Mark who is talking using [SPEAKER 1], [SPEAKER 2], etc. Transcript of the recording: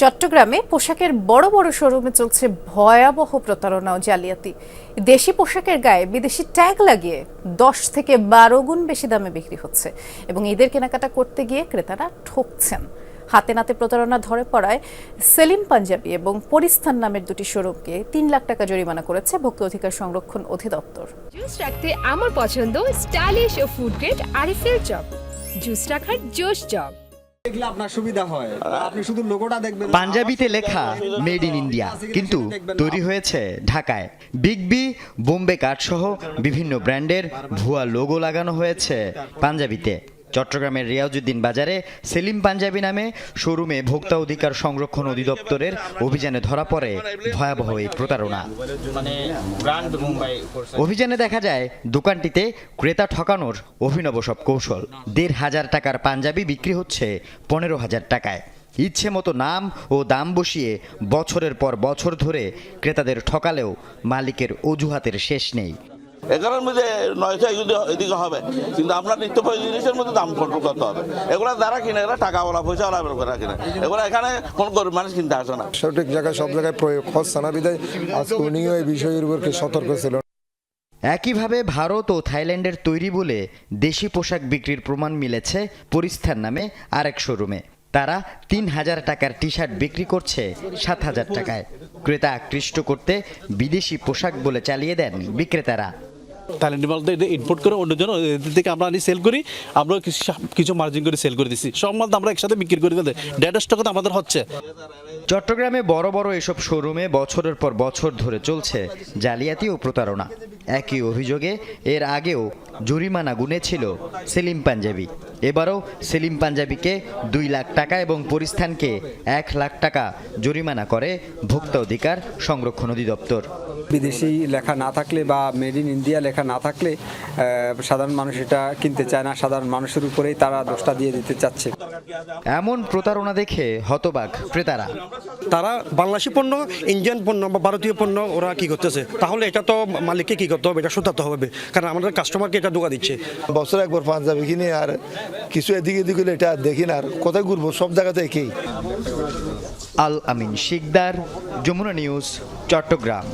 [SPEAKER 1] চট্টগ্রামে পোশাকের বড় বড় শোরুমে চলছে ভয়াবহ প্রতারণা ও জালিয়াতি। দেশি পোশাকের গায়ে বিদেশি ট্যাগ লাগিয়ে দশ থেকে বারো গুণ বেশি দামে বিক্রি হচ্ছে এবং ঈদের কেনাকাটা করতে গিয়ে ক্রেতারা ঠকছেন। হাতে নাতে প্রতারণা ধরে পড়ায় সেলিম পাঞ্জাবি এবং পরিস্থান নামের দুটি শোরুমকে তিন লাখ টাকা জরিমানা করেছে ভোক্তা অধিকার সংরক্ষণ অধিদপ্তর।
[SPEAKER 2] জুস রাখতে আমার পছন্দ স্টাইলিশ ও ফুড গ্রেড আরিফেল চপ। জুস রাখার জোশ চপ।
[SPEAKER 3] দেখলে আপনার সুবিধা হয়। আপনি শুধু লোগোটা দেখবেন
[SPEAKER 4] পাঞ্জাবিতে লেখা মেড ইন ইন্ডিয়া কিন্তু তৈরি হয়েছে ঢাকায়। বিগ বি বোম্বে কাঠ সহ বিভিন্ন ব্র্যান্ডের ভুয়া লোগো লাগানো হয়েছে পাঞ্জাবিতে। চট্টগ্রামের রিয়াজুদ্দিন বাজারে সেলিম পাঞ্জাবি নামে শোরুমে ভোক্তা অধিকার সংরক্ষণ অধিদপ্তরের অভিযানে ধরা পড়ে ভয়াবহ এই প্রতারণা।
[SPEAKER 5] মানে
[SPEAKER 4] অভিযানে দেখা যায় দোকানটিতে ক্রেতা ঠকানোর অভিনব সব কৌশল। দেড় হাজার টাকার পাঞ্জাবি বিক্রি হচ্ছে পনেরো হাজার টাকায়। ইচ্ছে মতো নাম ও দাম বসিয়ে বছরের পর বছর ধরে ক্রেতাদের ঠকালেও মালিকের অজুহাতের শেষ নেই।
[SPEAKER 6] এগারোর মধ্যে নয়শো এদিকে এদিকে হবে কিন্তু আপনার নিত্য প্রয়োজনীয় জিনিসের মধ্যে দাম কন্ট্রোল করতে হবে। এগুলো যারা কিনে এগুলো টাকাওয়ালা পয়সাওয়ালা বের কিনে। এগুলো এখানে কোন গরিব মানুষ কিনতে আসে না।
[SPEAKER 7] সঠিক জায়গায় সব জায়গায় প্রয়োগ। হচ্ছে না বিদায়। আজকে উনিও এই বিষয়ের উপর সতর্ক ছিল।
[SPEAKER 4] একইভাবে ভারত ও থাইল্যান্ডের তৈরি বলে দেশি পোশাক বিক্রির প্রমাণ মিলেছে পরিস্থান নামে আরেক শোরুমে। তারা তিন হাজার টাকার টি শার্ট বিক্রি করছে সাত হাজার টাকায়। ক্রেতা আকৃষ্ট করতে বিদেশি পোশাক বলে চালিয়ে দেন বিক্রেতারা।
[SPEAKER 8] থাইল্যান্ডের মাল ইম্পোর্ট করে অন্যজন থেকে আমরা আনি সেল করি, আমরা কিছু মার্জিন করে সেল করে দিচ্ছি সব মাল তো আমরা একসাথে বিক্রি করে দিতে স্টক তো আমাদের হচ্ছে।
[SPEAKER 4] চট্টগ্রামে বড় বড় এসব শোরুমে বছরের পর বছর ধরে চলছে জালিয়াতি ও প্রতারণা। একই অভিযোগে এর আগেও জরিমানা গুনেছিল সেলিম পাঞ্জাবি। এবারও সেলিম পাঞ্জাবিকে দুই লাখ টাকা এবং পরিস্থানকে এক লাখ টাকা জরিমানা করে ভোক্তা অধিকার সংরক্ষণ অধিদপ্তর।
[SPEAKER 9] বিদেশি লেখা না থাকলে বা মেড ইন ইন্ডিয়া লেখা না থাকলে সাধারণ মানুষ এটা কিনতে চায় না সাধারণ মানুষের উপরেই তারা দোষটা দিয়ে দিতে চাচ্ছে।
[SPEAKER 4] এমন প্রতারণা দেখে হতবাক ক্রেতারা।
[SPEAKER 10] তারা বাংলাদেশি পণ্য ইন্ডিয়ান পণ্য বা ভারতীয় পণ্য ওরা কি করতেছে? তাহলে এটা তো মালিককে কি করতে হবে? এটা শোধাতে হবে। কারণ আমাদের কাস্টমারকে এটা ধোকা দিচ্ছে।
[SPEAKER 7] বছর একবার পাঞ্জাবি কিনি আর কিছু এদিকে এদিকে এটা দেখি না আর কোথায় ঘুরবো? সব জায়গাতে একই।
[SPEAKER 4] আল আমিন শিকদার যমুনা নিউজ চট্টগ্রাম।